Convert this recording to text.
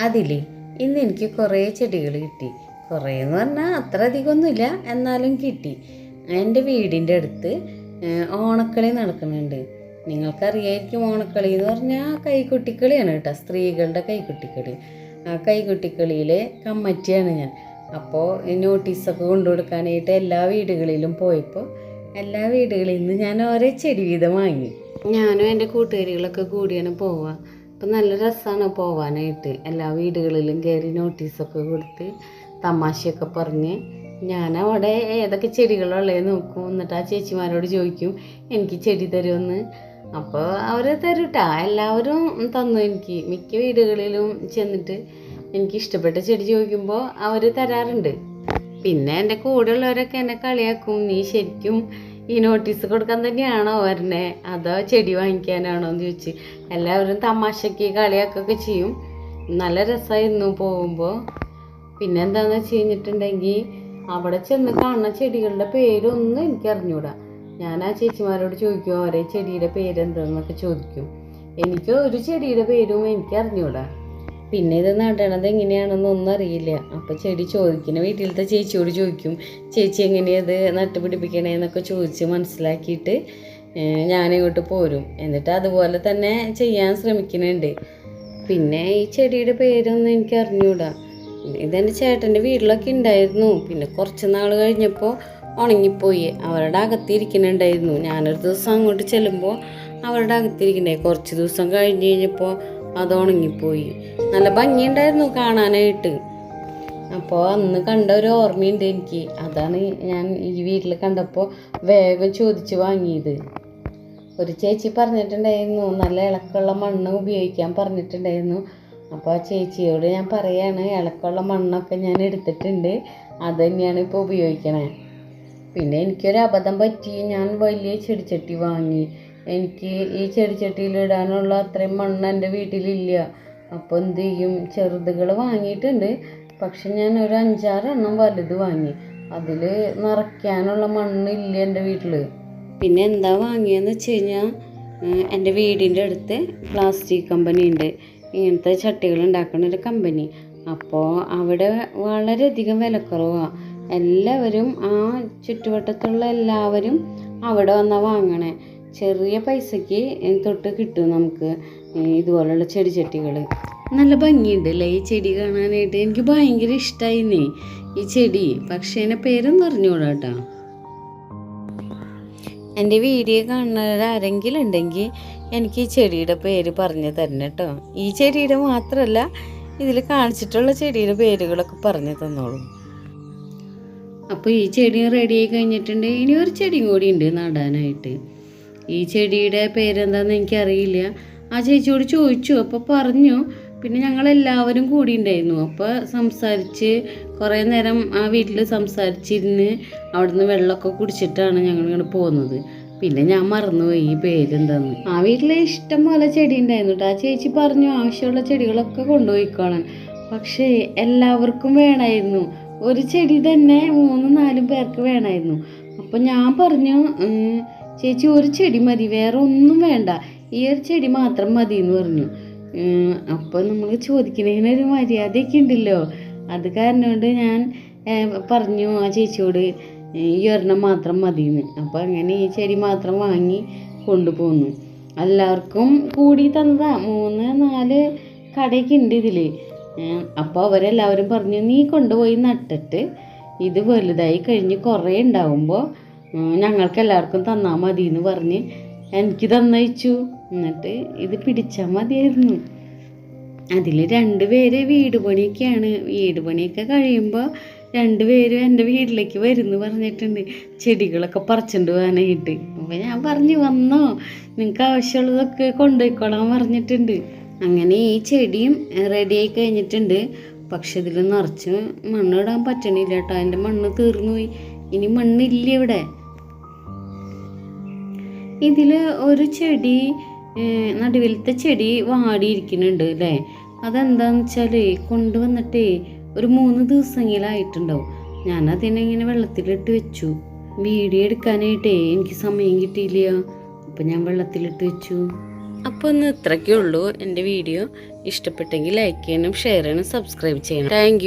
അതിൽ ഇന്ന് എനിക്ക് കുറേ ചെടികൾ കിട്ടി. കുറേ എന്ന് പറഞ്ഞാൽ അത്ര അധികമൊന്നുമില്ല എന്നാലും കിട്ടി. എന്റെ വീടിന്റെ അടുത്ത് ഓണക്കളി നടക്കുന്നുണ്ട്. നിങ്ങൾക്കറിയായിരിക്കും ഓണക്കളി എന്ന് പറഞ്ഞാൽ കൈക്കുട്ടിക്കളിയാണ് കേട്ടോ സ്ത്രീകളുടെ കൈക്കുട്ടിക്കളി ആ കൈക്കുട്ടിക്കളിയിലെ കമ്മറ്റിയാണ് ഞാൻ. അപ്പോൾ നോട്ടീസൊക്കെ കൊണ്ടു കൊടുക്കാനായിട്ട് എല്ലാ വീടുകളിലും പോയപ്പോൾ എല്ലാ വീടുകളിൽ നിന്ന് ഞാൻ ഓരോ ചെടി വീതം വാങ്ങി. ഞാനും എന്റെ കൂട്ടുകാരികളൊക്കെ കൂടിയാണ് പോവുക. അപ്പം നല്ല രസമാണ് പോവാനായിട്ട്. എല്ലാ വീടുകളിലും കയറി നോട്ടീസൊക്കെ കൊടുത്ത് തമാശയൊക്കെ പറഞ്ഞ് ഞാൻ അവിടെ ഏതൊക്കെ ചെടികളുള്ളത് നോക്കും. എന്നിട്ട് ആ ചേച്ചിമാരോട് ചോദിക്കും എനിക്ക് ചെടി തരുമെന്ന് അപ്പോൾ അവർ തരൂട്ടാ. എല്ലാവരും തന്നു എനിക്ക്. മിക്ക വീടുകളിലും ചെന്നിട്ട് എനിക്ക് ഇഷ്ടപ്പെട്ട ചെടി ചോദിക്കുമ്പോൾ അവർ തരാറുണ്ട്. പിന്നെ എന്റെ കൂടെയുള്ളവരൊക്കെ എന്നെ കളിയാക്കും. നീ ശരിക്കും ഈ നോട്ടീസ് കൊടുക്കാൻ തന്നെയാണോ വരണേ? അതോ ചെടി വാങ്ങിക്കാനാണോ എന്ന് ചോദിച്ച്. എല്ലാവരും തമാശയ്ക്ക് കളിയാക്കൊക്കെ ചെയ്യും. നല്ല രസമായിരുന്നു പോകുമ്പോൾ പിന്നെ എന്താണെന്ന് വെച്ച് കഴിഞ്ഞിട്ടുണ്ടെങ്കിൽ അവിടെ ചെന്ന് കാണുന്ന ചെടികളുടെ പേരൊന്നും എനിക്ക് അറിഞ്ഞൂടാ. ഞാൻ ആ ചേച്ചിമാരോട് ചോദിക്കും ഓരോ ചെടിയുടെ പേരെന്തെന്നൊക്കെ ചോദിക്കും. എനിക്ക് ഒരു ചെടിയുടെ പേരും എനിക്ക് അറിഞ്ഞൂടാ. പിന്നെ ഇത് നടണത് എങ്ങനെയാണെന്നൊന്നും അറിയില്ല. അപ്പോൾ ചെടി ചോദിക്കുന്ന വീട്ടിലത്തെ ചേച്ചിയോട് ചോദിക്കും ചേച്ചി എങ്ങനെയത്? നട്ടുപിടിപ്പിക്കണേന്നൊക്കെ ചോദിച്ച് മനസ്സിലാക്കിയിട്ട് ഞാനിങ്ങോട്ട് പോരും. എന്നിട്ട് അതുപോലെ തന്നെ ചെയ്യാൻ ശ്രമിക്കുന്നുണ്ട്. പിന്നെ ഈ ചെടിയുടെ പേരൊന്നും എനിക്ക് അറിഞ്ഞൂടാ. ഇതെന്റെ ചേട്ടന്റെ വീട്ടിലൊക്കെ ഉണ്ടായിരുന്നു. പിന്നെ കുറച്ച് നാൾ കഴിഞ്ഞപ്പോൾ ഉണങ്ങിപ്പോയി. അവരുടെ അകത്തിരിക്കുന്നുണ്ടായിരുന്നു. ഞാനൊരു ദിവസം അങ്ങോട്ട് ചെല്ലുമ്പോൾ അവരുടെ അകത്തിരിക്കണ്ടായി കുറച്ച് ദിവസം കഴിഞ്ഞ് കഴിഞ്ഞപ്പോൾ അത് ഉണങ്ങിപ്പോയി നല്ല ഭംഗിയുണ്ടായിരുന്നു കാണാനായിട്ട്. അപ്പോൾ അന്ന് കണ്ട ഒരു ഓർമ്മയുണ്ട് എനിക്ക്. അതാണ് ഞാൻ ഈ വീട്ടിൽ കണ്ടപ്പോൾ വേഗം ചോദിച്ച് വാങ്ങിയത്. ഒരു ചേച്ചി പറഞ്ഞിട്ടുണ്ടായിരുന്നു നല്ല ഇളക്കമുള്ള മണ്ണ് ഉപയോഗിക്കാൻ പറഞ്ഞിട്ടുണ്ടായിരുന്നു. അപ്പോൾ ആ ചേച്ചിയോട് ഞാൻ പറയാണ് ഇളക്കമുള്ള മണ്ണൊക്കെ ഞാൻ എടുത്തിട്ടുണ്ട് അത് തന്നെയാണ് ഇപ്പോൾ ഉപയോഗിക്കണേ. പിന്നെ എനിക്കൊരു അബദ്ധം പറ്റി ഞാൻ വലിയ ചെടിച്ചട്ടി വാങ്ങി. എനിക്ക് ഈ ചെടിച്ചട്ടിയിൽ ഇടാനുള്ള അത്രയും മണ്ണ് എന്റെ വീട്ടിലില്ല. അപ്പോൾ എന്ത് ചെയ്യും? ചെറുതുകൾ വാങ്ങിയിട്ടുണ്ട്. പക്ഷെ ഞാൻ ഒരു അഞ്ചാറെണ്ണം വലുത് വാങ്ങി. അതിൽ നിറയ്ക്കാനുള്ള മണ്ണില്ല എന്റെ വീട്ടിൽ. പിന്നെ എന്താ വാങ്ങിയെന്ന് വെച്ച് കഴിഞ്ഞാൽ എന്റെ വീടിന്റെ അടുത്ത് പ്ലാസ്റ്റിക് കമ്പനി ഉണ്ട്. ഇങ്ങനത്തെ ചട്ടികൾ ഉണ്ടാക്കുന്ന ഒരു കമ്പനി. അപ്പോൾ അവിടെ വളരെയധികം വിലക്കുറവാണ് എല്ലാവരും ആ ചുറ്റുവട്ടത്തുള്ള എല്ലാവരും അവിടെ വന്നാൽ വാങ്ങണേ. ചെറിയ പൈസയ്ക്ക് തൊട്ട് കിട്ടും നമുക്ക് ഇതുപോലുള്ള ചെടിച്ചട്ടികൾ നല്ല ഭംഗിയുണ്ട് അല്ലേ ഈ ചെടി കാണാനായിട്ട്? എനിക്ക് ഭയങ്കര ഇഷ്ടമായിന്നേ ഈ ചെടി. പക്ഷേ എന്റെ പേരൊന്നും അറിഞ്ഞൂടാ കേട്ടോ. എന്റെ വീഡിയോ കാണുന്നവർ ആരെങ്കിലും ഉണ്ടെങ്കിൽ എനിക്ക് ഈ ചെടിയുടെ പേര് പറഞ്ഞു തരണം കേട്ടോ. ഈ ചെടിയുടെ മാത്രമല്ല ഇതിൽ കാണിച്ചിട്ടുള്ള ചെടിയുടെ പേരുകളൊക്കെ പറഞ്ഞു തന്നോളൂ. അപ്പോൾ ഈ ചെടി റെഡിയായി കഴിഞ്ഞിട്ടുണ്ട്. ഇനി ഒരു ചെടിയും കൂടി ഉണ്ട് നടാനായിട്ട്. ഈ ചെടിയുടെ പേരെന്താണെന്ന് എനിക്കറിയില്ല. ആ ചേച്ചിയോട് ചോദിച്ചു അപ്പോൾ പറഞ്ഞു പിന്നെ ഞങ്ങൾ എല്ലാവരും കൂടി ഉണ്ടായിരുന്നു അപ്പോൾ സംസാരിച്ച് കുറേ നേരം ആ വീട്ടിൽ സംസാരിച്ചിരുന്ന് അവിടുന്ന് വെള്ളമൊക്കെ കുടിച്ചിട്ടാണ് ഞങ്ങൾ ഇങ്ങോട്ട് പോകുന്നത് പിന്നെ ഞാൻ മറന്നുപോയി ഈ പേരെന്താന്ന്. ആ വീട്ടിൽ ഇഷ്ടം പോലെ ചെടി ഉണ്ടായിരുന്നു ആ ചേച്ചി പറഞ്ഞു ആവശ്യമുള്ള ചെടികളൊക്കെ കൊണ്ടുപോയിക്കോളാൻ. പക്ഷേ എല്ലാവർക്കും വേണമായിരുന്നു ഒരു ചെടി തന്നെ മൂന്നും നാലും പേർക്ക് വേണമായിരുന്നു അപ്പം ഞാൻ പറഞ്ഞു ചേച്ചി ഒരു ചെടി മതി. വേറെ ഒന്നും വേണ്ട. ഈ ഒരു ചെടി മാത്രം മതി എന്ന് പറഞ്ഞു അപ്പോൾ നമ്മൾ ചോദിക്കുന്നതിനൊരു മര്യാദയൊക്കെ ഉണ്ടല്ലോ. അത് കാരണം കൊണ്ട് ഞാൻ പറഞ്ഞു ആ ചേച്ചിയോട് ഈ ഒരെണ്ണം മാത്രം മതിയെന്ന് അപ്പോൾ അങ്ങനെ ഈ ചെടി മാത്രം വാങ്ങി കൊണ്ടുപോന്നു. എല്ലാവർക്കും കൂടി തന്നതാ. മൂന്ന് നാല് കടയൊക്കെ ഉണ്ട് ഇതിൽ അപ്പോൾ അവരെല്ലാവരും പറഞ്ഞു നീ കൊണ്ടുപോയി നട്ടിട്ട് ഇത് വലുതായി കഴിഞ്ഞ് കുറേ ഉണ്ടാവുമ്പോൾ ഞങ്ങൾക്ക് എല്ലാവർക്കും തന്നാൽ മതി എന്ന് പറഞ്ഞ് എനിക്ക് തന്നയച്ചു. എന്നിട്ട് ഇത് പിടിച്ചാൽ മതിയായിരുന്നു. അതിൽ രണ്ടുപേര് വീട് പണിയൊക്കെയാണ്. വീട് പണിയൊക്കെ കഴിയുമ്പോൾ രണ്ടുപേരും എന്റെ വീട്ടിലേക്ക് വരുന്നു പറഞ്ഞിട്ടുണ്ട്. ചെടികളൊക്കെ പറിച്ചുകൊണ്ട് പോകാനായിട്ട് അപ്പോൾ ഞാൻ പറഞ്ഞു വന്നോ നിങ്ങൾക്ക് ആവശ്യമുള്ളതൊക്കെ കൊണ്ടുപോയിക്കോളാൻ പറഞ്ഞിട്ടുണ്ട്. അങ്ങനെ ഈ ചെടിയും റെഡിയായി കഴിഞ്ഞിട്ടുണ്ട്. പക്ഷെ ഇതിൽ നിറച്ച് മണ്ണിടാൻ പറ്റണില്ല കേട്ടോ. അതിന്റെ മണ്ണ് തീർന്നു പോയി ഇനി മണ്ണില്ല ഇവിടെ. ഇതിൽ ഒരു ചെടി നടുവിലത്തെ ചെടി വാടിയിരിക്കുന്നുണ്ട് അല്ലേ അതെന്താന്ന് വെച്ചാൽ കൊണ്ടുവന്നിട്ടേ ഒരു മൂന്ന് ദിവസമെങ്കിലായിട്ടുണ്ടാവും ഞാൻ അതിനെ ഇങ്ങനെ വെള്ളത്തിലിട്ട് വെച്ചു. വീഡിയോ എടുക്കാനായിട്ടേ എനിക്ക് സമയം കിട്ടിയില്ല. അപ്പം ഞാൻ വെള്ളത്തിലിട്ട് വെച്ചു. അപ്പോൾ ഇന്ന് ഇത്രയ്ക്കേ ഉള്ളൂ എന്റെ വീഡിയോ. ഇഷ്ടപ്പെട്ടെങ്കിൽ ലൈക്ക് ചെയ്യണം ഷെയർ ചെയ്യണം സബ്സ്ക്രൈബ് ചെയ്യണം. താങ്ക്